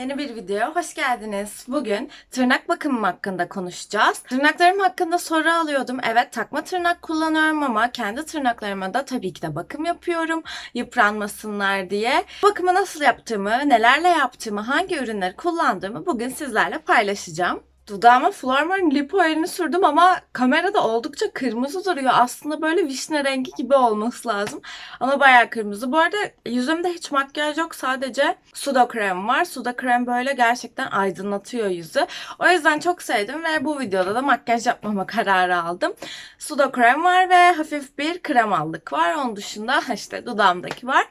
yeni bir videoya hoş geldiniz. Bugün tırnak bakımım hakkında konuşacağız. Tırnaklarım hakkında soru alıyordum. Evet takma tırnak kullanıyorum ama kendi tırnaklarıma da tabii ki de bakım yapıyorum. Yıpranmasınlar diye. Bakımı nasıl yaptığımı, nelerle yaptığımı, hangi ürünleri kullandığımı bugün sizlerle paylaşacağım. Dudağıma Flormar'ın lip oilini sürdüm ama kamerada oldukça kırmızı duruyor. Aslında böyle vişne rengi gibi olması lazım. Ama bayağı kırmızı. Bu arada yüzümde hiç makyaj yok. Sadece suda krem var. Suda krem böyle gerçekten aydınlatıyor yüzü. O yüzden çok sevdim ve bu videoda da makyaj yapmama kararı aldım. Suda krem var ve hafif bir krem aldık var. Onun dışında işte dudağımdaki var.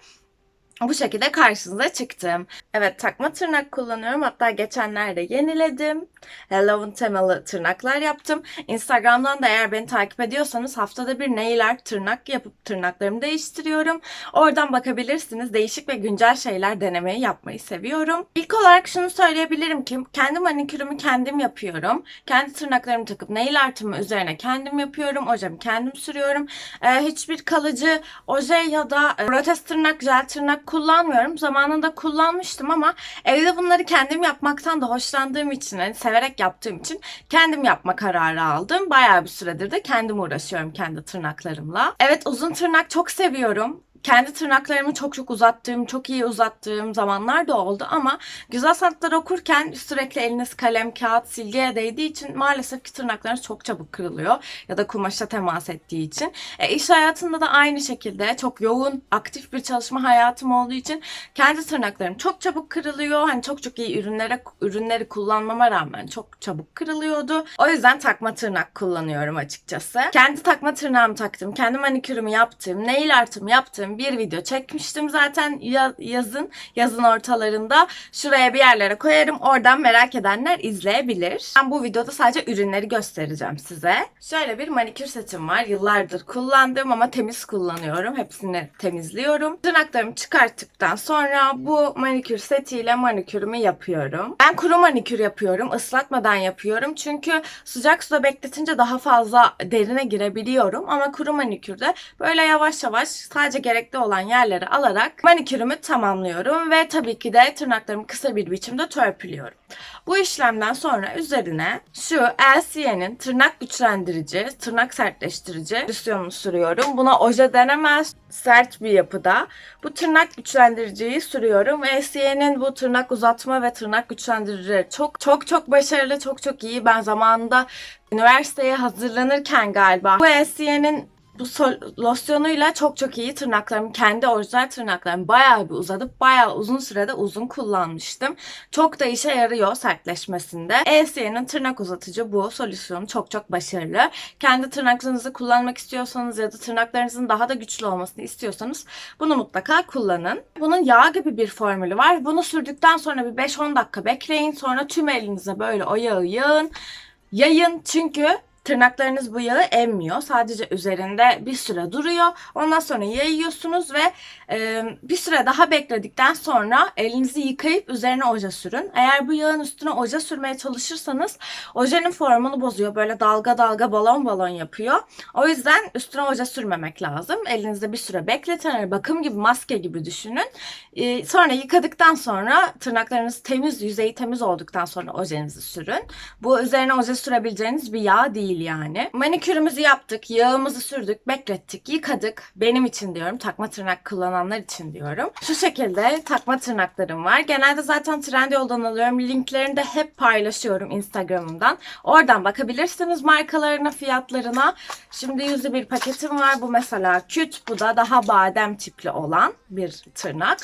Bu şekilde karşınıza çıktım. Evet takma tırnak kullanıyorum. Hatta geçenlerde yeniledim. Hello'un temalı tırnaklar yaptım. Instagram'dan da eğer beni takip ediyorsanız haftada bir nail art tırnak yapıp tırnaklarımı değiştiriyorum. Oradan bakabilirsiniz. Değişik ve güncel şeyler denemeyi yapmayı seviyorum. İlk olarak şunu söyleyebilirim ki kendi manikürümü kendim yapıyorum. Kendi tırnaklarımı takıp nail artımı üzerine kendim yapıyorum. Ojemi kendim sürüyorum. Ee, hiçbir kalıcı oje ya da e, protez tırnak, jel tırnak kullanmıyorum. Zamanında kullanmıştım ama evde bunları kendim yapmaktan da hoşlandığım için, hani severek yaptığım için kendim yapma kararı aldım. Bayağı bir süredir de kendim uğraşıyorum kendi tırnaklarımla. Evet uzun tırnak çok seviyorum kendi tırnaklarımı çok çok uzattığım, çok iyi uzattığım zamanlar da oldu ama güzel sanatlar okurken sürekli eliniz kalem, kağıt, silgiye değdiği için maalesef ki tırnaklarınız çok çabuk kırılıyor ya da kumaşa temas ettiği için. E, iş hayatında da aynı şekilde çok yoğun, aktif bir çalışma hayatım olduğu için kendi tırnaklarım çok çabuk kırılıyor. Hani çok çok iyi ürünlere ürünleri kullanmama rağmen çok çabuk kırılıyordu. O yüzden takma tırnak kullanıyorum açıkçası. Kendi takma tırnağımı taktım, kendi manikürümü yaptım, nail artımı yaptım bir video çekmiştim zaten ya- yazın yazın ortalarında şuraya bir yerlere koyarım oradan merak edenler izleyebilir. Ben bu videoda sadece ürünleri göstereceğim size. Şöyle bir manikür setim var. Yıllardır kullandığım ama temiz kullanıyorum. Hepsini temizliyorum. Tırnaklarımı çıkarttıktan sonra bu manikür setiyle manikürümü yapıyorum. Ben kuru manikür yapıyorum. ıslatmadan yapıyorum. Çünkü sıcak suda bekletince daha fazla derine girebiliyorum. Ama kuru manikürde böyle yavaş yavaş sadece gerekli olan yerleri alarak manikürümü tamamlıyorum ve tabii ki de tırnaklarımı kısa bir biçimde törpülüyorum. Bu işlemden sonra üzerine şu LCA'nin tırnak güçlendirici, tırnak sertleştirici solüsyonunu sürüyorum. Buna oje denemez, sert bir yapıda. Bu tırnak güçlendiriciyi sürüyorum. LCA'nin bu tırnak uzatma ve tırnak güçlendirici çok çok çok başarılı, çok çok iyi. Ben zamanında üniversiteye hazırlanırken galiba bu LCA'nin bu sol- losyonuyla çok çok iyi tırnaklarımı, kendi orijinal tırnaklarımı bayağı bir uzatıp bayağı uzun sürede uzun kullanmıştım. Çok da işe yarıyor sertleşmesinde. ESY'nin tırnak uzatıcı bu solüsyonu çok çok başarılı. Kendi tırnaklarınızı kullanmak istiyorsanız ya da tırnaklarınızın daha da güçlü olmasını istiyorsanız bunu mutlaka kullanın. Bunun yağ gibi bir formülü var. Bunu sürdükten sonra bir 5-10 dakika bekleyin. Sonra tüm elinize böyle o yağı yağın. Yayın çünkü Tırnaklarınız bu yağı emmiyor. Sadece üzerinde bir süre duruyor. Ondan sonra yayıyorsunuz ve e, bir süre daha bekledikten sonra elinizi yıkayıp üzerine oje sürün. Eğer bu yağın üstüne oje sürmeye çalışırsanız ojenin formunu bozuyor. Böyle dalga dalga balon balon yapıyor. O yüzden üstüne oje sürmemek lazım. Elinizde bir süre bekletin. Yani bakım gibi maske gibi düşünün. E, sonra yıkadıktan sonra tırnaklarınız temiz, yüzeyi temiz olduktan sonra ojenizi sürün. Bu üzerine oje sürebileceğiniz bir yağ değil yani. Manikürümüzü yaptık, yağımızı sürdük, beklettik, yıkadık. Benim için diyorum, takma tırnak kullananlar için diyorum. Şu şekilde takma tırnaklarım var. Genelde zaten Trendyol'dan alıyorum. Linklerini de hep paylaşıyorum Instagram'ımdan. Oradan bakabilirsiniz markalarına, fiyatlarına. Şimdi yüzlü bir paketim var. Bu mesela küt, bu da daha badem tipli olan bir tırnak.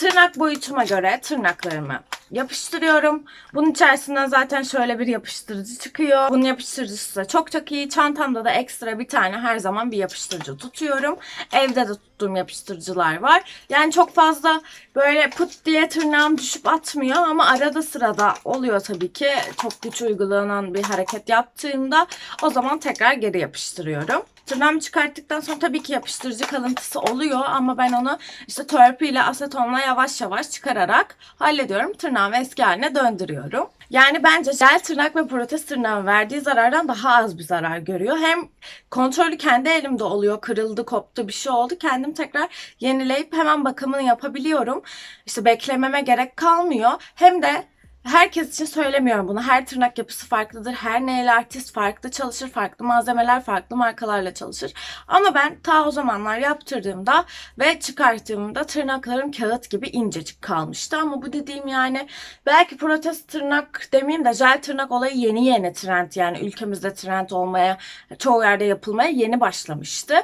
Tırnak boyutuma göre tırnaklarımı yapıştırıyorum. Bunun içerisinden zaten şöyle bir yapıştırıcı çıkıyor. Bunun yapıştırıcısı da çok çok iyi. Çantamda da ekstra bir tane her zaman bir yapıştırıcı tutuyorum. Evde de tuttuğum yapıştırıcılar var. Yani çok fazla böyle pıt diye tırnağım düşüp atmıyor ama arada sırada oluyor tabii ki. Çok güç uygulanan bir hareket yaptığımda o zaman tekrar geri yapıştırıyorum. Tırnağımı çıkarttıktan sonra tabii ki yapıştırıcı kalıntısı oluyor ama ben onu işte törpüyle asetonla yavaş yavaş çıkararak hallediyorum. Tırnağımı eski haline döndürüyorum. Yani bence jel tırnak ve protez tırnağın verdiği zarardan daha az bir zarar görüyor. Hem kontrolü kendi elimde oluyor. Kırıldı, koptu, bir şey oldu. Kendim tekrar yenileyip hemen bakımını yapabiliyorum. İşte beklememe gerek kalmıyor. Hem de Herkes için söylemiyorum bunu. Her tırnak yapısı farklıdır. Her nail artist farklı çalışır. Farklı malzemeler, farklı markalarla çalışır. Ama ben ta o zamanlar yaptırdığımda ve çıkarttığımda tırnaklarım kağıt gibi incecik kalmıştı. Ama bu dediğim yani belki protez tırnak demeyeyim de jel tırnak olayı yeni yeni trend yani ülkemizde trend olmaya, çoğu yerde yapılmaya yeni başlamıştı.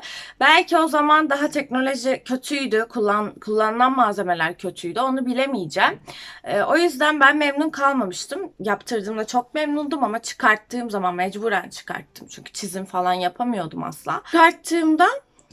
Belki o zaman daha teknoloji kötüydü. Kullan, kullanılan malzemeler kötüydü. Onu bilemeyeceğim. Ee, o yüzden ben memnun kalmamıştım. Yaptırdığımda çok memnundum ama çıkarttığım zaman mecburen çıkarttım. Çünkü çizim falan yapamıyordum asla. Çıkarttığımda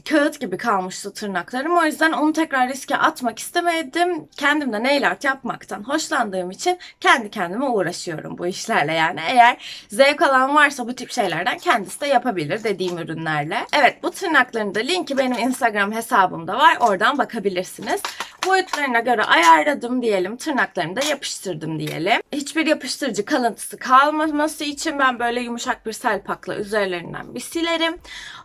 kağıt gibi kalmıştı tırnaklarım. O yüzden onu tekrar riske atmak istemedim. Kendim de nail art yapmaktan hoşlandığım için kendi kendime uğraşıyorum bu işlerle yani. Eğer zevk alan varsa bu tip şeylerden kendisi de yapabilir dediğim ürünlerle. Evet bu tırnakların da linki benim Instagram hesabımda var. Oradan bakabilirsiniz. Boyutlarına göre ayarladım diyelim. Tırnaklarımı da yapıştırdım diyelim. Hiçbir yapıştırıcı kalıntısı kalmaması için ben böyle yumuşak bir selpakla üzerlerinden bir silerim.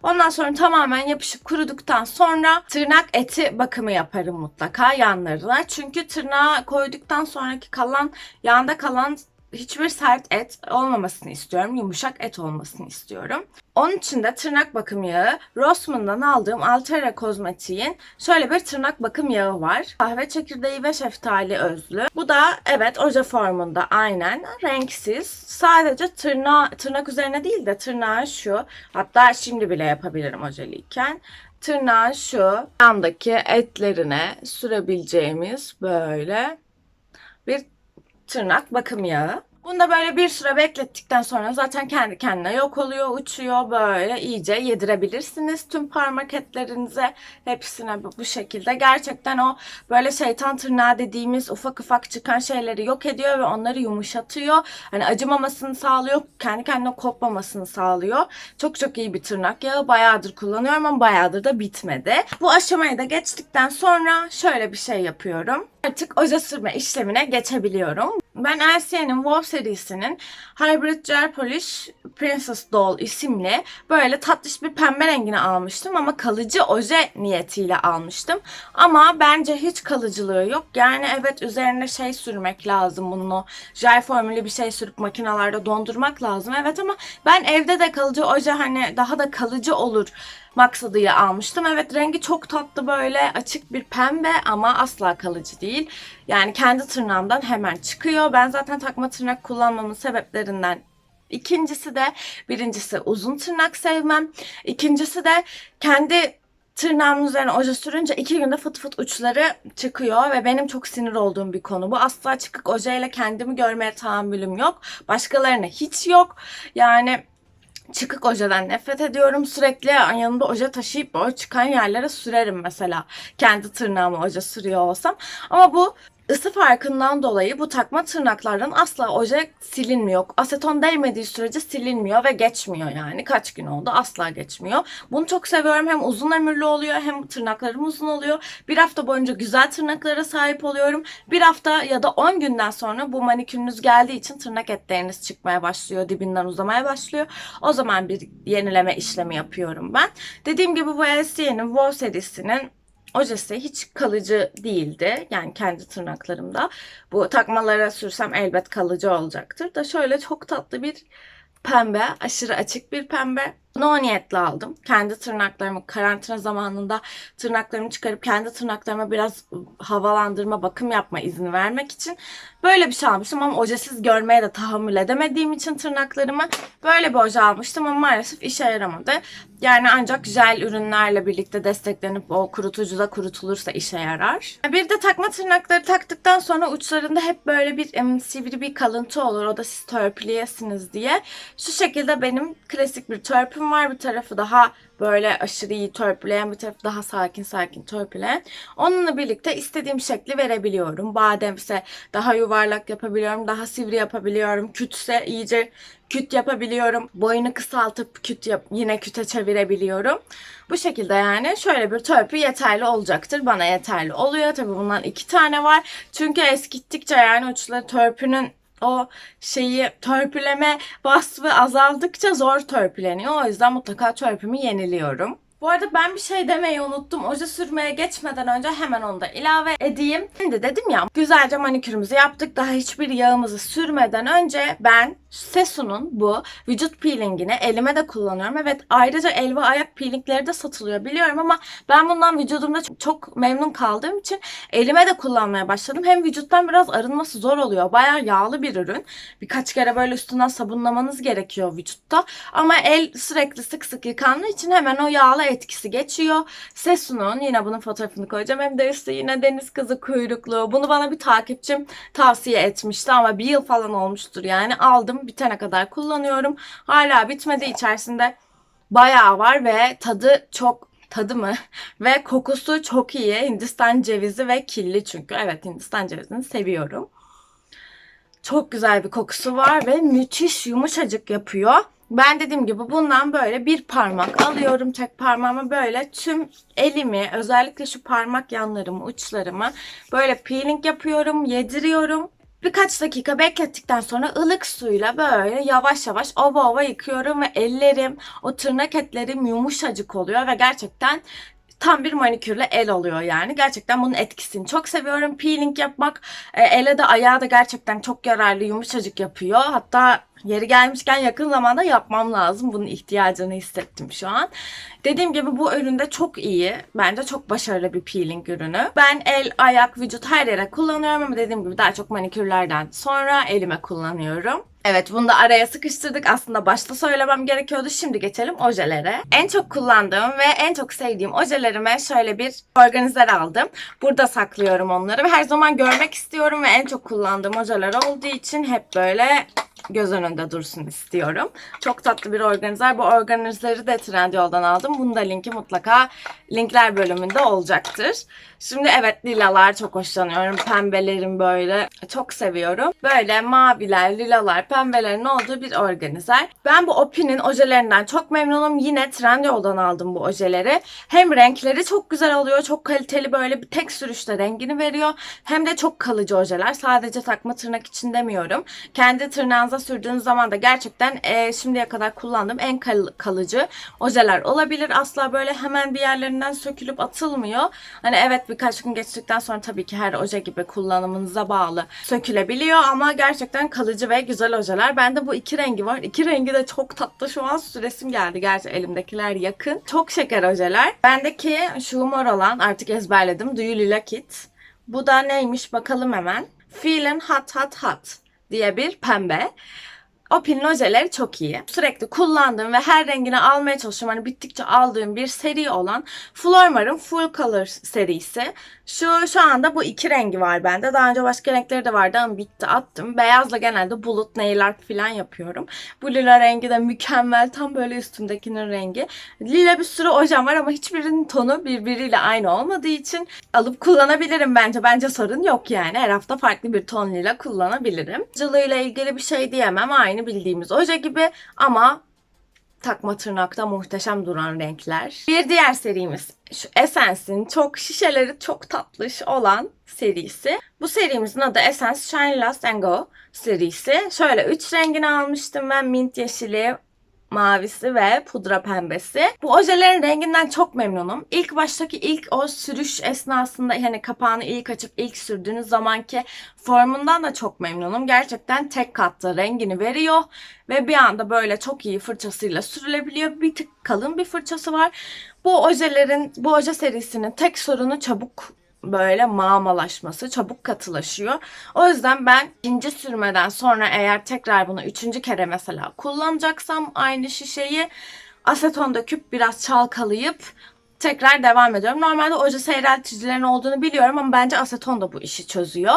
Ondan sonra tamamen yapışıp kuruduktan sonra tırnak eti bakımı yaparım mutlaka yanlarına. Çünkü tırnağa koyduktan sonraki kalan yanda kalan hiçbir sert et olmamasını istiyorum. Yumuşak et olmasını istiyorum. Onun için de tırnak bakım yağı Rossmann'dan aldığım Altera Kozmetik'in şöyle bir tırnak bakım yağı var. Kahve çekirdeği ve şeftali özlü. Bu da evet oje formunda aynen renksiz. Sadece tırnağı, tırnak üzerine değil de tırnağı şu. Hatta şimdi bile yapabilirim ojeliyken. Tırnağı şu yandaki etlerine sürebileceğimiz böyle bir tırnak bakım yağı. Bunu da böyle bir süre beklettikten sonra zaten kendi kendine yok oluyor, uçuyor böyle iyice yedirebilirsiniz tüm parmak etlerinize hepsine bu şekilde. Gerçekten o böyle şeytan tırnağı dediğimiz ufak ufak çıkan şeyleri yok ediyor ve onları yumuşatıyor. Hani acımamasını sağlıyor, kendi kendine kopmamasını sağlıyor. Çok çok iyi bir tırnak yağı. Bayağıdır kullanıyorum ama bayağıdır da bitmedi. Bu aşamayı da geçtikten sonra şöyle bir şey yapıyorum. Artık oje sürme işlemine geçebiliyorum. Ben LCA'nin Wow serisinin Hybrid Gel Polish Princess Doll isimli böyle tatlış bir pembe rengini almıştım ama kalıcı oje niyetiyle almıştım. Ama bence hiç kalıcılığı yok. Yani evet üzerine şey sürmek lazım bunun o jel formülü bir şey sürüp makinalarda dondurmak lazım. Evet ama ben evde de kalıcı oje hani daha da kalıcı olur maksadıyla almıştım. Evet rengi çok tatlı böyle açık bir pembe ama asla kalıcı değil. Yani kendi tırnağımdan hemen çıkıyor. Ben zaten takma tırnak kullanmamın sebeplerinden İkincisi de birincisi uzun tırnak sevmem. İkincisi de kendi tırnağımın üzerine oje sürünce iki günde fıt fıt uçları çıkıyor ve benim çok sinir olduğum bir konu. Bu asla çıkık ojeyle kendimi görmeye tahammülüm yok. Başkalarına hiç yok. Yani çıkık ojeden nefret ediyorum. Sürekli yanımda oje taşıyıp o çıkan yerlere sürerim mesela. Kendi tırnağıma oje sürüyor olsam. Ama bu ısı farkından dolayı bu takma tırnaklardan asla oje silinmiyor. Aseton değmediği sürece silinmiyor ve geçmiyor yani. Kaç gün oldu asla geçmiyor. Bunu çok seviyorum. Hem uzun ömürlü oluyor hem tırnaklarım uzun oluyor. Bir hafta boyunca güzel tırnaklara sahip oluyorum. Bir hafta ya da 10 günden sonra bu manikürünüz geldiği için tırnak etleriniz çıkmaya başlıyor. Dibinden uzamaya başlıyor. O zaman bir yenileme işlemi yapıyorum ben. Dediğim gibi bu LCA'nin Wow serisinin ojesi hiç kalıcı değildi. Yani kendi tırnaklarımda. Bu takmalara sürsem elbet kalıcı olacaktır. Da şöyle çok tatlı bir pembe, aşırı açık bir pembe. Bunu o niyetle aldım. Kendi tırnaklarımı karantina zamanında tırnaklarımı çıkarıp kendi tırnaklarıma biraz havalandırma, bakım yapma izni vermek için böyle bir şey almıştım ama ojesiz görmeye de tahammül edemediğim için tırnaklarımı böyle bir oje almıştım ama maalesef işe yaramadı. Yani ancak jel ürünlerle birlikte desteklenip o kurutucuda kurutulursa işe yarar. Bir de takma tırnakları taktıktan sonra uçlarında hep böyle bir em, sivri bir kalıntı olur. O da siz törpüleyesiniz diye. Şu şekilde benim klasik bir törpü törpüm var. Bir tarafı daha böyle aşırı iyi törpüleyen, bir tarafı daha sakin sakin törpüleyen. Onunla birlikte istediğim şekli verebiliyorum. Bademse daha yuvarlak yapabiliyorum, daha sivri yapabiliyorum. Kütse iyice küt yapabiliyorum. Boyunu kısaltıp küt yap, yine küte çevirebiliyorum. Bu şekilde yani şöyle bir törpü yeterli olacaktır. Bana yeterli oluyor. Tabii bundan iki tane var. Çünkü eskittikçe yani uçları törpünün o şeyi törpüleme vasfı azaldıkça zor törpüleniyor. O yüzden mutlaka törpümü yeniliyorum. Bu arada ben bir şey demeyi unuttum. Oje sürmeye geçmeden önce hemen onu da ilave edeyim. Şimdi dedim ya güzelce manikürümüzü yaptık. Daha hiçbir yağımızı sürmeden önce ben Sesu'nun bu vücut peelingini elime de kullanıyorum. Evet ayrıca el ve ayak peelingleri de satılıyor biliyorum ama ben bundan vücudumda çok, çok memnun kaldığım için elime de kullanmaya başladım. Hem vücuttan biraz arınması zor oluyor. Bayağı yağlı bir ürün. Birkaç kere böyle üstünden sabunlamanız gerekiyor vücutta. Ama el sürekli sık sık yıkandığı için hemen o yağlı etkisi geçiyor. Sesu'nun yine bunun fotoğrafını koyacağım. Hem de üstü yine deniz kızı kuyruklu. Bunu bana bir takipçim tavsiye etmişti ama bir yıl falan olmuştur yani. Aldım bitene kadar kullanıyorum. Hala bitmedi içerisinde bayağı var ve tadı çok tadı mı ve kokusu çok iyi. Hindistan cevizi ve killi çünkü. Evet Hindistan cevizini seviyorum. Çok güzel bir kokusu var ve müthiş yumuşacık yapıyor. Ben dediğim gibi bundan böyle bir parmak alıyorum tek parmağımı böyle tüm elimi özellikle şu parmak yanlarımı uçlarımı böyle peeling yapıyorum yediriyorum. Birkaç dakika beklettikten sonra ılık suyla böyle yavaş yavaş ova ova yıkıyorum ve ellerim o tırnak etlerim yumuşacık oluyor ve gerçekten tam bir manikürle el oluyor yani. Gerçekten bunun etkisini çok seviyorum. Peeling yapmak e, ele de ayağa da gerçekten çok yararlı, yumuşacık yapıyor. Hatta yeri gelmişken yakın zamanda yapmam lazım. Bunun ihtiyacını hissettim şu an. Dediğim gibi bu üründe çok iyi. Bence çok başarılı bir peeling ürünü. Ben el, ayak, vücut her yere kullanıyorum ama dediğim gibi daha çok manikürlerden sonra elime kullanıyorum. Evet bunu da araya sıkıştırdık. Aslında başta söylemem gerekiyordu. Şimdi geçelim ojelere. En çok kullandığım ve en çok sevdiğim ojelerime şöyle bir organizer aldım. Burada saklıyorum onları her zaman görmek istiyorum ve en çok kullandığım ojeler olduğu için hep böyle göz önünde dursun istiyorum. Çok tatlı bir organizer. Bu organizeri de Trendyol'dan aldım. Bunun da linki mutlaka linkler bölümünde olacaktır. Şimdi evet lilalar çok hoşlanıyorum. Pembelerin böyle çok seviyorum. Böyle maviler, lilalar, pembelerin olduğu bir organizer. Ben bu Opi'nin ojelerinden çok memnunum. Yine Trendyol'dan aldım bu ojeleri. Hem renkleri çok güzel oluyor. Çok kaliteli böyle bir tek sürüşte rengini veriyor. Hem de çok kalıcı ojeler. Sadece takma tırnak için demiyorum. Kendi tırnağınıza sürdüğünüz zaman da gerçekten e, şimdiye kadar kullandığım en kal- kalıcı ojeler olabilir. Asla böyle hemen bir yerlerinden sökülüp atılmıyor. Hani evet birkaç gün geçtikten sonra tabii ki her oje gibi kullanımınıza bağlı sökülebiliyor ama gerçekten kalıcı ve güzel ojeler. Bende bu iki rengi var. İki rengi de çok tatlı. Şu an süresim geldi. Gerçi elimdekiler yakın. Çok şeker ojeler. Bendeki şu mor olan artık ezberledim. Do You Like It. Bu da neymiş bakalım hemen. Feelin Hot Hot Hot diye bir pembe. O pilin ojeleri çok iyi. Sürekli kullandığım ve her rengini almaya çalışıyorum. Hani bittikçe aldığım bir seri olan Flormar'ın Full Color serisi. Şu şu anda bu iki rengi var bende. Daha önce başka renkleri de vardı ama bitti attım. Beyazla genelde bulut nail art falan yapıyorum. Bu lila rengi de mükemmel. Tam böyle üstümdekinin rengi. Lila bir sürü ojem var ama hiçbirinin tonu birbiriyle aynı olmadığı için alıp kullanabilirim bence. Bence sorun yok yani. Her hafta farklı bir ton lila kullanabilirim. Cılığıyla ilgili bir şey diyemem. Aynı bildiğimiz oje gibi ama takma tırnakta muhteşem duran renkler. Bir diğer serimiz şu Essence'in çok şişeleri çok tatlış olan serisi. Bu serimizin adı Essence Shine Last and Go serisi. Şöyle 3 rengini almıştım ben. Mint yeşili, mavisi ve pudra pembesi. Bu ojelerin renginden çok memnunum. İlk baştaki ilk o sürüş esnasında hani kapağını ilk açıp ilk sürdüğünüz zamanki formundan da çok memnunum. Gerçekten tek katta rengini veriyor ve bir anda böyle çok iyi fırçasıyla sürülebiliyor. Bir tık kalın bir fırçası var. Bu ojelerin, bu oje serisinin tek sorunu çabuk böyle mağmalaşması, çabuk katılaşıyor. O yüzden ben ikinci sürmeden sonra eğer tekrar bunu üçüncü kere mesela kullanacaksam aynı şişeyi aseton döküp biraz çalkalayıp tekrar devam ediyorum. Normalde oje seyrelticilerin olduğunu biliyorum ama bence aseton da bu işi çözüyor.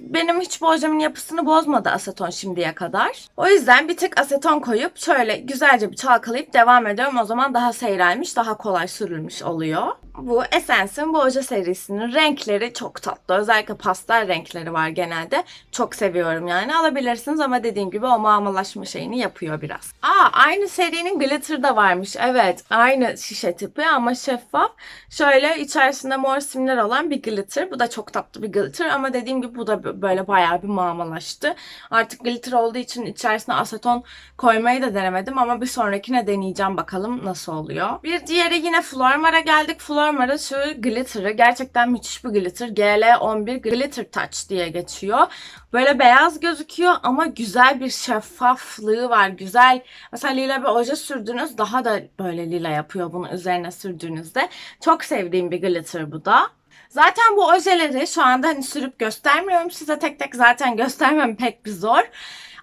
benim hiç bu ojemin yapısını bozmadı aseton şimdiye kadar. O yüzden bir tık aseton koyup şöyle güzelce bir çalkalayıp devam ediyorum. O zaman daha seyrelmiş, daha kolay sürülmüş oluyor. Bu Essence'in bu oje serisinin renkleri çok tatlı. Özellikle pastel renkleri var genelde. Çok seviyorum yani. Alabilirsiniz ama dediğim gibi o mağmalaşma şeyini yapıyor biraz. Aa aynı serinin glitter da varmış. Evet aynı şişe tipi ama şeffaf. Şöyle içerisinde mor simler olan bir glitter. Bu da çok tatlı bir glitter ama dediğim gibi bu da böyle bayağı bir mağmalaştı. Artık glitter olduğu için içerisine aseton koymayı da denemedim ama bir sonrakine deneyeceğim bakalım nasıl oluyor. Bir diğeri yine Flormar'a geldik. Flormar'a şu glitter'ı gerçekten müthiş bir glitter. GL11 Glitter Touch diye geçiyor. Böyle beyaz gözüküyor ama güzel bir şeffaflığı var. Güzel. Mesela lila bir oje sürdünüz daha da böyle lila yapıyor bunu üzerine sürdüğünüzde. Çok sevdiğim bir glitter bu da. Zaten bu ojeleri şu anda hani sürüp göstermiyorum size tek tek zaten göstermem pek bir zor.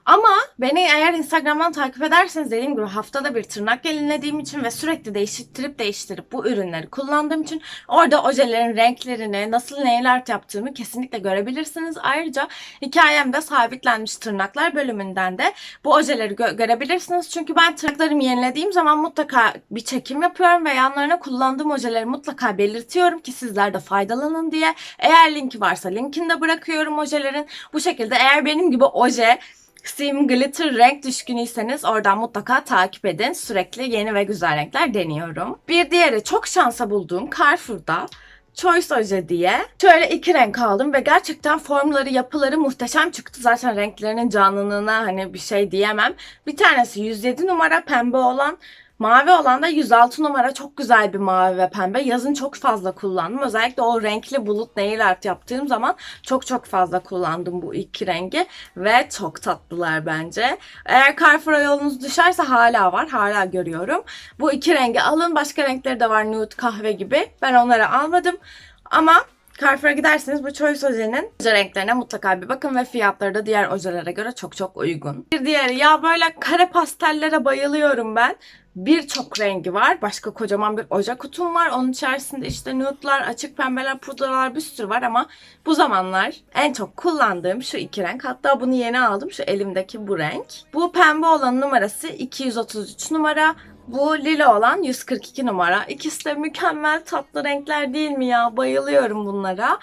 Ama beni eğer Instagram'dan takip ederseniz dediğim gibi haftada bir tırnak gelinlediğim için ve sürekli değiştirip değiştirip bu ürünleri kullandığım için orada ojelerin renklerini, nasıl nail art yaptığımı kesinlikle görebilirsiniz. Ayrıca hikayemde sabitlenmiş tırnaklar bölümünden de bu ojeleri gö- görebilirsiniz. Çünkü ben tırnaklarımı yenilediğim zaman mutlaka bir çekim yapıyorum ve yanlarına kullandığım ojeleri mutlaka belirtiyorum ki sizler de faydalanın diye. Eğer linki varsa linkini de bırakıyorum ojelerin. Bu şekilde eğer benim gibi oje Sim Glitter renk düşkünüyseniz oradan mutlaka takip edin. Sürekli yeni ve güzel renkler deniyorum. Bir diğeri çok şansa bulduğum Carrefour'da Choice Oje diye. Şöyle iki renk aldım ve gerçekten formları, yapıları muhteşem çıktı. Zaten renklerinin canlılığına hani bir şey diyemem. Bir tanesi 107 numara pembe olan Mavi olan da 106 numara çok güzel bir mavi ve pembe. Yazın çok fazla kullandım. Özellikle o renkli bulut nail art yaptığım zaman çok çok fazla kullandım bu iki rengi. Ve çok tatlılar bence. Eğer Carrefour'a yolunuz düşerse hala var. Hala görüyorum. Bu iki rengi alın. Başka renkleri de var nude kahve gibi. Ben onları almadım. Ama Carrefour'a giderseniz bu Choice Oje'nin oje renklerine mutlaka bir bakın ve fiyatları da diğer ojelere göre çok çok uygun. Bir diğeri ya böyle kare pastellere bayılıyorum ben. Birçok rengi var. Başka kocaman bir oje kutum var. Onun içerisinde işte nude'lar, açık pembeler, pudralar bir sürü var ama bu zamanlar en çok kullandığım şu iki renk. Hatta bunu yeni aldım. Şu elimdeki bu renk. Bu pembe olan numarası 233 numara. Bu lila olan 142 numara. İkisi de mükemmel tatlı renkler değil mi ya? Bayılıyorum bunlara.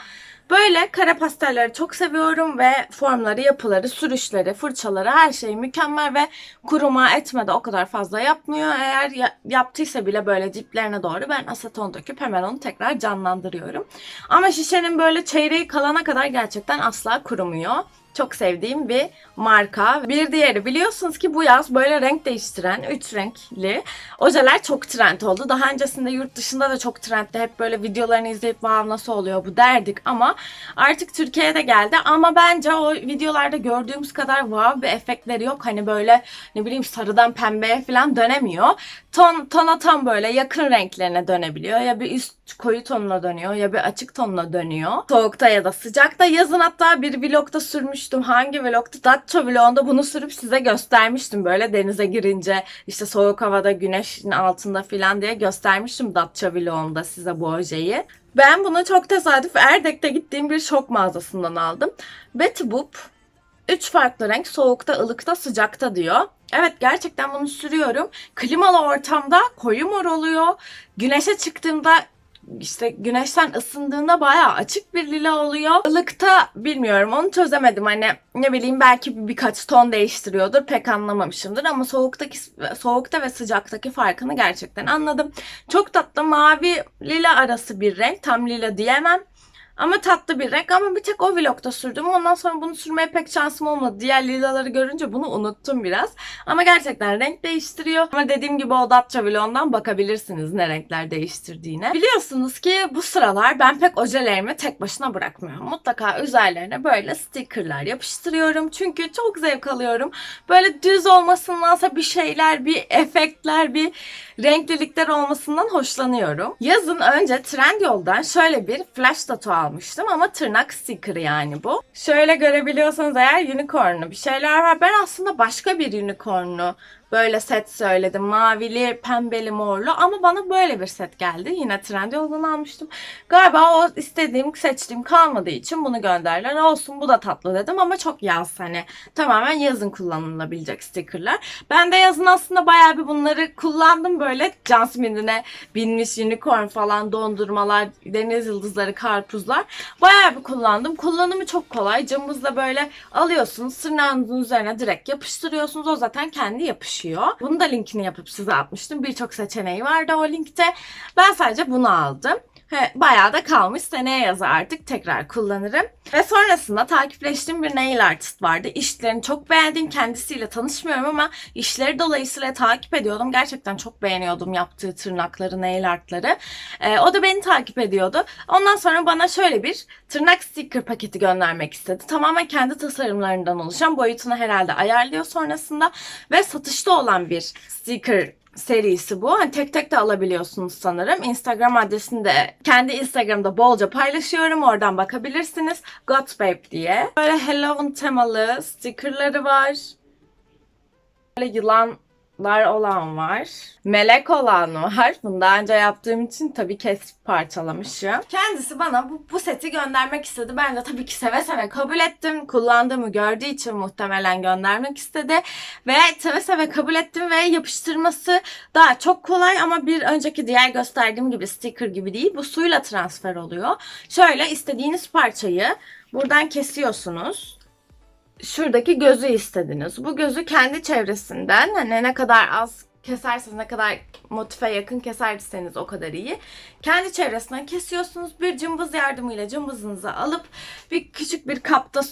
Böyle kare pastelleri çok seviyorum ve formları, yapıları, sürüşleri, fırçaları her şey mükemmel ve kuruma etme de o kadar fazla yapmıyor. Eğer ya- yaptıysa bile böyle diplerine doğru ben aseton döküp hemen onu tekrar canlandırıyorum. Ama şişenin böyle çeyreği kalana kadar gerçekten asla kurumuyor. Çok sevdiğim bir marka. Bir diğeri biliyorsunuz ki bu yaz böyle renk değiştiren 3 renkli ojeler çok trend oldu. Daha öncesinde yurt dışında da çok trendti. Hep böyle videolarını izleyip wow nasıl oluyor bu derdik ama artık Türkiye'ye de geldi. Ama bence o videolarda gördüğümüz kadar wow bir efektleri yok. Hani böyle ne bileyim sarıdan pembeye falan dönemiyor. Ton, tona tam böyle yakın renklerine dönebiliyor. Ya bir üst koyu tonuna dönüyor ya bir açık tonuna dönüyor. Soğukta ya da sıcakta. Yazın hatta bir vlogda sürmüştüm. Hangi vlogda? Datça vlogunda bunu sürüp size göstermiştim. Böyle denize girince işte soğuk havada güneşin altında falan diye göstermiştim Datça vlogumda size bu ojeyi. Ben bunu çok tesadüf Erdek'te gittiğim bir şok mağazasından aldım. Betty Boop 3 farklı renk soğukta, ılıkta, sıcakta diyor. Evet gerçekten bunu sürüyorum. Klimalı ortamda koyu mor oluyor. Güneşe çıktığımda işte güneşten ısındığında bayağı açık bir lila oluyor. Ilıkta bilmiyorum onu çözemedim. Hani ne bileyim belki bir- birkaç ton değiştiriyordur. Pek anlamamışımdır ama soğuktaki soğukta ve sıcaktaki farkını gerçekten anladım. Çok tatlı mavi lila arası bir renk. Tam lila diyemem. Ama tatlı bir renk ama bir tek o vlogda sürdüm. Ondan sonra bunu sürmeye pek şansım olmadı. Diğer lilaları görünce bunu unuttum biraz. Ama gerçekten renk değiştiriyor. Ama dediğim gibi o Datça vlogundan bakabilirsiniz ne renkler değiştirdiğine. Biliyorsunuz ki bu sıralar ben pek ojelerimi tek başına bırakmıyorum. Mutlaka üzerlerine böyle stickerlar yapıştırıyorum. Çünkü çok zevk alıyorum. Böyle düz olmasındansa bir şeyler, bir efektler, bir renklilikler olmasından hoşlanıyorum. Yazın önce Trendyol'dan şöyle bir flash tattoo almıştım ama tırnak sticker'ı yani bu. Şöyle görebiliyorsanız eğer unicornlu bir şeyler var. Ben aslında başka bir unicornlu böyle set söyledim. Mavili, pembeli, morlu ama bana böyle bir set geldi. Yine Trendyol'dan almıştım. Galiba o istediğim, seçtiğim kalmadığı için bunu gönderdiler. Olsun bu da tatlı dedim ama çok yaz hani. Tamamen yazın kullanılabilecek stickerlar. Ben de yazın aslında bayağı bir bunları kullandım böyle. Can simidine binmiş unicorn falan dondurmalar, deniz yıldızları, karpuzlar. Bayağı bir kullandım. Kullanımı çok kolay. Cımbızla böyle alıyorsunuz. Tırnağınızın üzerine direkt yapıştırıyorsunuz. O zaten kendi yapışıyor. Bunu da linkini yapıp size atmıştım. Birçok seçeneği vardı o linkte. Ben sadece bunu aldım. He, bayağı da kalmış. Seneye yazı artık tekrar kullanırım. Ve sonrasında takipleştiğim bir nail artist vardı. İşlerini çok beğendim. Kendisiyle tanışmıyorum ama işleri dolayısıyla takip ediyordum. Gerçekten çok beğeniyordum yaptığı tırnakları, nail artları. Ee, o da beni takip ediyordu. Ondan sonra bana şöyle bir tırnak sticker paketi göndermek istedi. Tamamen kendi tasarımlarından oluşan boyutunu herhalde ayarlıyor sonrasında. Ve satışta olan bir sticker serisi bu. Hani tek tek de alabiliyorsunuz sanırım. Instagram adresini de kendi Instagram'da bolca paylaşıyorum. Oradan bakabilirsiniz. Gotbabe diye. Böyle Halloween temalı stickerları var. Böyle yılanlar olan var. Melek olan var. Bunu daha önce yaptığım için tabii kesip parçalamışım. Kendisi bana bu, bu seti göndermek istedi. Ben de tabii ki seve seve kabul ettim. Kullandığımı gördüğü için muhtemelen göndermek istedi. Ve seve seve kabul ettim ve yapıştırması daha çok kolay ama bir önceki diğer gösterdiğim gibi sticker gibi değil. Bu suyla transfer oluyor. Şöyle istediğiniz parçayı buradan kesiyorsunuz şuradaki gözü istediniz. Bu gözü kendi çevresinden hani ne kadar az keserseniz ne kadar motife yakın keserseniz o kadar iyi. Kendi çevresinden kesiyorsunuz. Bir cımbız yardımıyla cımbızınızı alıp bir küçük bir kapta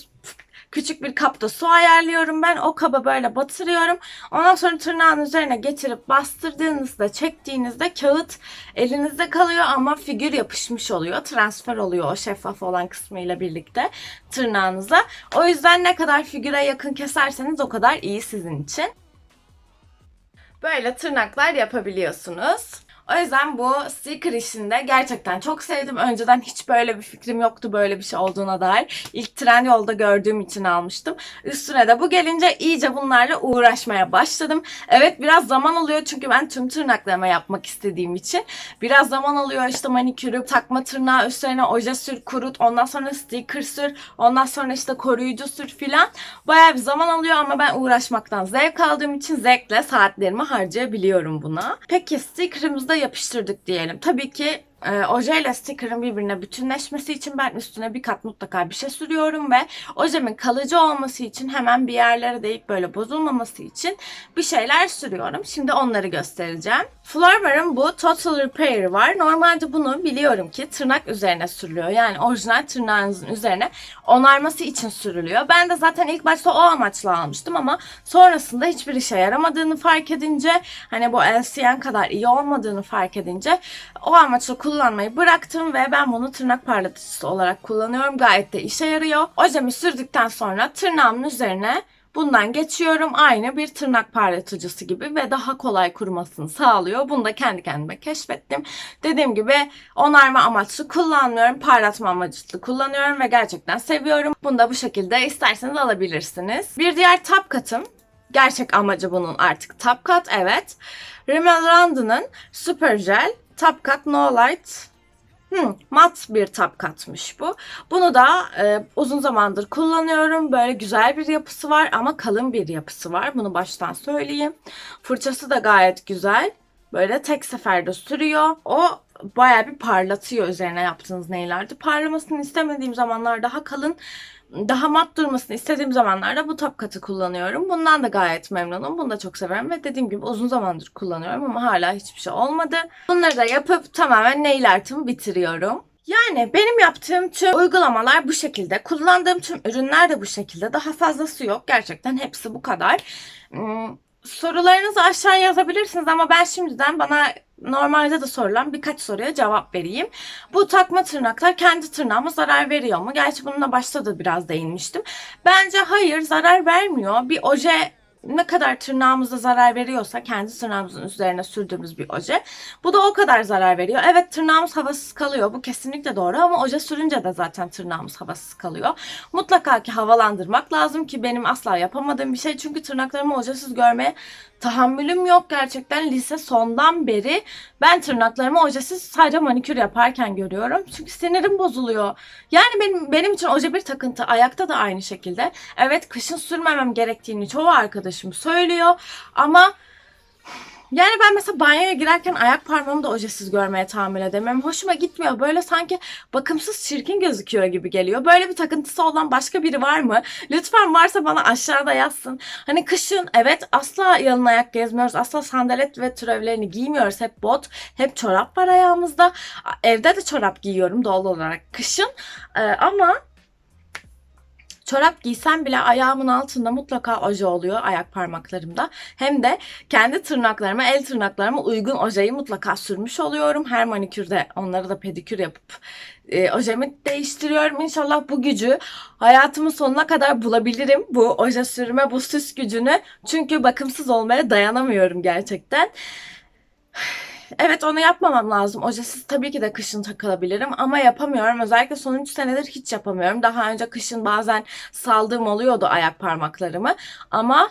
küçük bir kapta su ayarlıyorum ben. O kaba böyle batırıyorum. Ondan sonra tırnağın üzerine getirip bastırdığınızda, çektiğinizde kağıt elinizde kalıyor ama figür yapışmış oluyor. Transfer oluyor o şeffaf olan kısmıyla birlikte tırnağınıza. O yüzden ne kadar figüre yakın keserseniz o kadar iyi sizin için. Böyle tırnaklar yapabiliyorsunuz. O yüzden bu sticker işinde gerçekten çok sevdim. Önceden hiç böyle bir fikrim yoktu böyle bir şey olduğuna dair. İlk tren yolda gördüğüm için almıştım. Üstüne de bu gelince iyice bunlarla uğraşmaya başladım. Evet biraz zaman alıyor çünkü ben tüm tırnaklarıma yapmak istediğim için. Biraz zaman alıyor işte manikürü, takma tırnağı üstlerine oje sür, kurut, ondan sonra sticker sür, ondan sonra işte koruyucu sür filan. Bayağı bir zaman alıyor ama ben uğraşmaktan zevk aldığım için zevkle saatlerimi harcayabiliyorum buna. Peki sticker'ımızda yapıştırdık diyelim. Tabii ki e, oje ile sticker'ın birbirine bütünleşmesi için ben üstüne bir kat mutlaka bir şey sürüyorum ve ojemin kalıcı olması için hemen bir yerlere değip böyle bozulmaması için bir şeyler sürüyorum. Şimdi onları göstereceğim. Florbar'ın bu Total Repair var. Normalde bunu biliyorum ki tırnak üzerine sürülüyor. Yani orijinal tırnağınızın üzerine onarması için sürülüyor. Ben de zaten ilk başta o amaçla almıştım ama sonrasında hiçbir işe yaramadığını fark edince hani bu LCN kadar iyi olmadığını fark edince o amaçla kullanmayı bıraktım ve ben bunu tırnak parlatıcısı olarak kullanıyorum. Gayet de işe yarıyor. Ojemi sürdükten sonra tırnağımın üzerine Bundan geçiyorum. Aynı bir tırnak parlatıcısı gibi ve daha kolay kurumasını sağlıyor. Bunu da kendi kendime keşfettim. Dediğim gibi onarma amaçlı kullanmıyorum. Parlatma amaçlı kullanıyorum ve gerçekten seviyorum. Bunu da bu şekilde isterseniz alabilirsiniz. Bir diğer tap katım. Gerçek amacı bunun artık top cut evet. Rimmel London'ın Super Gel Top Cut No Light Hmm, mat bir tap katmış bu. Bunu da e, uzun zamandır kullanıyorum. Böyle güzel bir yapısı var ama kalın bir yapısı var. Bunu baştan söyleyeyim. Fırçası da gayet güzel. Böyle tek seferde sürüyor. O bayağı bir parlatıyor üzerine yaptığınız neylerde. Parlamasını istemediğim zamanlar daha kalın daha mat durmasını istediğim zamanlarda bu top katı kullanıyorum. Bundan da gayet memnunum. Bunu da çok severim ve dediğim gibi uzun zamandır kullanıyorum ama hala hiçbir şey olmadı. Bunları da yapıp tamamen nail art'ımı bitiriyorum. Yani benim yaptığım tüm uygulamalar bu şekilde. Kullandığım tüm ürünler de bu şekilde. Daha fazlası yok. Gerçekten hepsi bu kadar. Hmm, sorularınızı aşağı yazabilirsiniz ama ben şimdiden bana normalde de sorulan birkaç soruya cevap vereyim. Bu takma tırnaklar kendi tırnağıma zarar veriyor mu? Gerçi bununla başta da biraz değinmiştim. Bence hayır zarar vermiyor. Bir oje ne kadar tırnağımıza zarar veriyorsa kendi tırnağımızın üzerine sürdüğümüz bir oje bu da o kadar zarar veriyor. Evet tırnağımız havasız kalıyor. Bu kesinlikle doğru ama oje sürünce de zaten tırnağımız havasız kalıyor. Mutlaka ki havalandırmak lazım ki benim asla yapamadığım bir şey. Çünkü tırnaklarımı ojesiz görmeye tahammülüm yok gerçekten. Lise sondan beri ben tırnaklarımı ojesiz sadece manikür yaparken görüyorum. Çünkü sinirim bozuluyor. Yani benim benim için oje bir takıntı. Ayakta da aynı şekilde. Evet kışın sürmemem gerektiğini çoğu arkadaşım söylüyor ama yani ben mesela banyoya girerken ayak parmağımı da ojesiz görmeye tahammül edemiyorum. Hoşuma gitmiyor. Böyle sanki bakımsız çirkin gözüküyor gibi geliyor. Böyle bir takıntısı olan başka biri var mı? Lütfen varsa bana aşağıda yazsın. Hani kışın evet asla yalın ayak gezmiyoruz. Asla sandalet ve türevlerini giymiyoruz. Hep bot, hep çorap var ayağımızda. Evde de çorap giyiyorum doğal olarak kışın. Ee, ama Çorap giysem bile ayağımın altında mutlaka oje oluyor ayak parmaklarımda. Hem de kendi tırnaklarıma, el tırnaklarıma uygun ojeyi mutlaka sürmüş oluyorum. Her manikürde onları da pedikür yapıp e, ojemi değiştiriyorum. İnşallah bu gücü hayatımın sonuna kadar bulabilirim. Bu oje sürme, bu süs gücünü. Çünkü bakımsız olmaya dayanamıyorum gerçekten. Evet onu yapmamam lazım. Ojesiz tabii ki de kışın takılabilirim ama yapamıyorum. Özellikle son 3 senedir hiç yapamıyorum. Daha önce kışın bazen saldığım oluyordu ayak parmaklarımı. Ama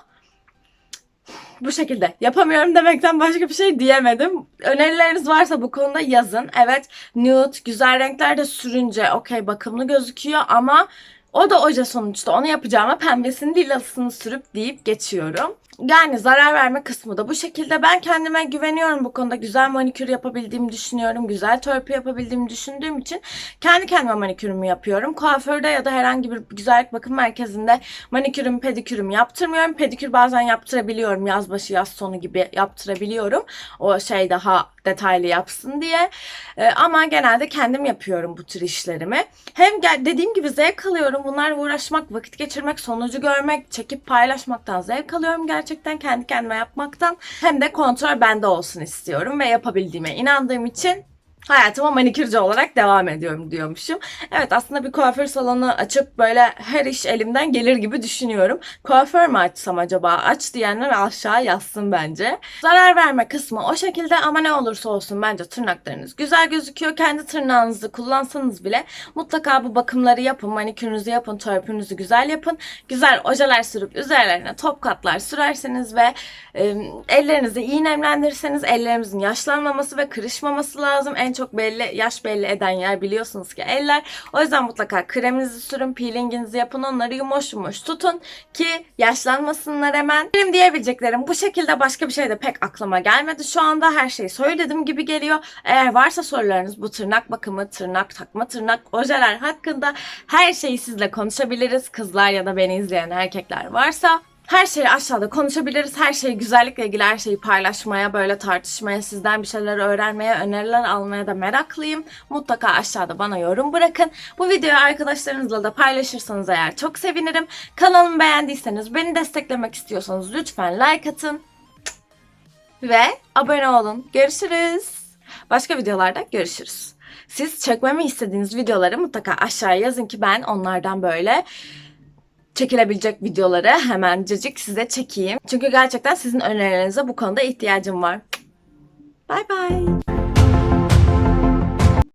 bu şekilde yapamıyorum demekten başka bir şey diyemedim. Önerileriniz varsa bu konuda yazın. Evet nude güzel renkler de sürünce okey bakımlı gözüküyor ama o da oje sonuçta. Onu yapacağıma pembesini lilasını sürüp deyip geçiyorum. Yani zarar verme kısmı da bu şekilde. Ben kendime güveniyorum bu konuda. Güzel manikür yapabildiğimi düşünüyorum. Güzel törpü yapabildiğimi düşündüğüm için kendi kendime manikürümü yapıyorum. Kuaförde ya da herhangi bir güzellik bakım merkezinde manikürüm, pedikürüm yaptırmıyorum. Pedikür bazen yaptırabiliyorum. Yaz başı, yaz sonu gibi yaptırabiliyorum. O şey daha detaylı yapsın diye. Ee, ama genelde kendim yapıyorum bu tür işlerimi. Hem dediğim gibi zevk alıyorum. Bunlarla uğraşmak, vakit geçirmek, sonucu görmek, çekip paylaşmaktan zevk alıyorum gerçekten kendi kendime yapmaktan. Hem de kontrol bende olsun istiyorum ve yapabildiğime inandığım için hayatıma manikürcü olarak devam ediyorum diyormuşum. Evet aslında bir kuaför salonu açıp böyle her iş elimden gelir gibi düşünüyorum. Kuaför mü açsam acaba? Aç diyenler aşağı yazsın bence. Zarar verme kısmı o şekilde ama ne olursa olsun bence tırnaklarınız güzel gözüküyor. Kendi tırnağınızı kullansanız bile mutlaka bu bakımları yapın. Manikürünüzü yapın, törpünüzü güzel yapın. Güzel ojeler sürüp üzerlerine top katlar sürerseniz ve e, ellerinizi iyi nemlendirirseniz ellerimizin yaşlanmaması ve kırışmaması lazım. En çok belli, yaş belli eden yer biliyorsunuz ki eller. O yüzden mutlaka kreminizi sürün, peelinginizi yapın, onları yumuş yumuş tutun ki yaşlanmasınlar hemen. Benim diyebileceklerim bu şekilde başka bir şey de pek aklıma gelmedi. Şu anda her şeyi söylediğim gibi geliyor. Eğer varsa sorularınız bu tırnak bakımı, tırnak takma, tırnak ojeler hakkında her şeyi sizle konuşabiliriz. Kızlar ya da beni izleyen erkekler varsa her şeyi aşağıda konuşabiliriz. Her şeyi güzellikle ilgili her şeyi paylaşmaya, böyle tartışmaya, sizden bir şeyler öğrenmeye, öneriler almaya da meraklıyım. Mutlaka aşağıda bana yorum bırakın. Bu videoyu arkadaşlarınızla da paylaşırsanız eğer çok sevinirim. Kanalımı beğendiyseniz, beni desteklemek istiyorsanız lütfen like atın. Ve abone olun. Görüşürüz. Başka videolarda görüşürüz. Siz çekmemi istediğiniz videoları mutlaka aşağıya yazın ki ben onlardan böyle çekilebilecek videoları hemencecik size çekeyim. Çünkü gerçekten sizin önerilerinize bu konuda ihtiyacım var. Bye bye.